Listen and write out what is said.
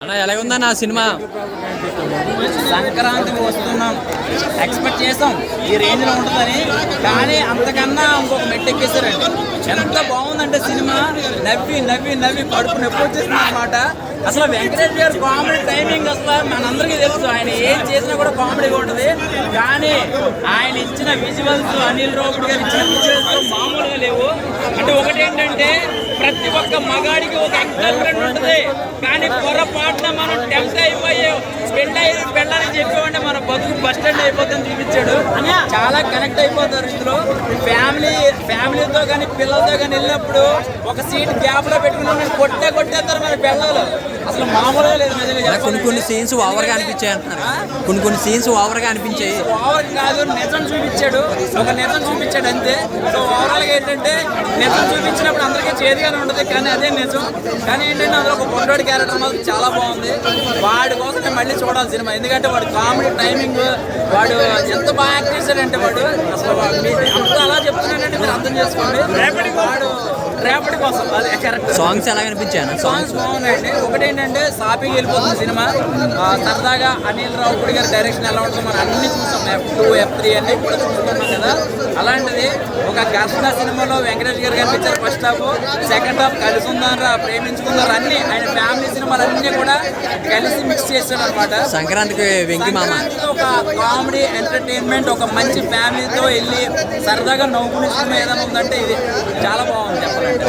అన్న ఎలాగుందా నా సినిమా? సంక్రాంతికి వస్తున్నాం. ఎక్స్పెక్ట్ చేసాం ఈ రేంజ్లో ఉంటుందని. కానీ అంతకన్నా ఇంకొక మెట్టు ఎక్కేసారండి ఎంత బాగుందంటే సినిమా. నవ్వి నవ్వి నవ్వి కడుపు నొప్పి వచ్చేసింది అనమాట అసలు వెంకటేష్ గారు కామెడీ టైమింగ్ అసలు మనందరికీ తెలుసు. ఆయన ఏం చేసినా కూడా కామెడీగా ఉంటుంది. కానీ ఆయన ఇచ్చిన విజువల్స్ అనిల్ రోపుడు గారు ఇచ్చిన విజువల్స్ మామూలుగా లేవు. అంటే ఒకటి ఏంటంటే ప్రతి ఒక్క మగాడికి ఒక ఎంకరేజ్మెంట్ ఉంటుంది. కానీ పొరపాటున మనం టెంప్ట్ అయిపోయి పెళ్ళి పెళ్ళని చెప్పామంటే మన బతుకు బస్ స్టాండ్ అయిపోతుంది చూపించాడు చాలా కనెక్ట్ అయిపోతారు ఇందులో. ఫ్యామిలీ ఫ్యామిలీతో కానీ పిల్లలతో కానీ వెళ్ళినప్పుడు ఒక సీట్ గ్యాప్లో పెట్టుకుని కొట్టే కొట్టేస్తారు మన పిల్లలు. అసలు మామూలుగా లేదు కొన్ని కొన్ని. సీన్స్ ఓవర్గా అనిపించాయి అంటున్నారు. కొన్ని కొన్ని సీన్స్ ఓవర్గా అనిపించాయి. ఓవర్ కాదు నిజం చూపించాడు. ఒక నిజం చూపించాడు అంతే. సో ఓవరాల్గా ఏంటంటే నిజం చూపించినప్పుడు అందరికీ చేదుగానే ఉంటుంది కానీ అదే నిజం. కానీ ఏంటంటే అందులో ఒక పొట్టోడి క్యారెక్టర్ మాత్రం చాలా బాగుంది. వాడి కోసం మళ్ళీ చూడాలి సినిమా. ఎందుకంటే వాడు కామెడీ టైమింగ్ వాడు ఎంత బాగా యాక్ట్ చేశాడంటే వాడు అసలు అంత అలా చెప్తున్నాడంటే మీరు అర్థం చేసుకోండి. వాడు రేపటి కోసం అదే క్యారెక్టర్ సాంగ్స్ ఎలా అనిపించాయి అన్న సాంగ్స్ బాగున్నాయండి. ఒకటి ఏంటంటే సాపికి వెళ్ళిపోతుంది సినిమా. ఆ, సరదాగా అనిల్ రావుపూడి గారి డైరెక్షన్ ఎలా ఉంటుందో మనం అన్ని చూసాం. ఎఫ్ టూ ఎఫ్ త్రీ అన్ని కూడా చూసుకున్నాం కదా. అలాంటిది ఒక ఘర్షణ సినిమాలో వెంకటేష్ గారు కనిపించారు. ఫస్ట్ హాఫ్ సెకండ్ హాఫ్ కలిసి ఉందారా ప్రేమించుకుందారు అన్ని ఆయన ఫ్యామిలీ అన్ని కూడా కలిసి మిక్స్ చేశాడు అనమాట సంక్రాంతికి వెంకి మామ. ఒక కామెడీ ఎంటర్టైన్మెంట్ ఒక మంచి ఫ్యామిలీతో వెళ్ళి సరదాగా నవ్వుకునే సినిమా ఏదైనా ఉందంటే ఇది చాలా బాగుంది చెప్పాలంటే.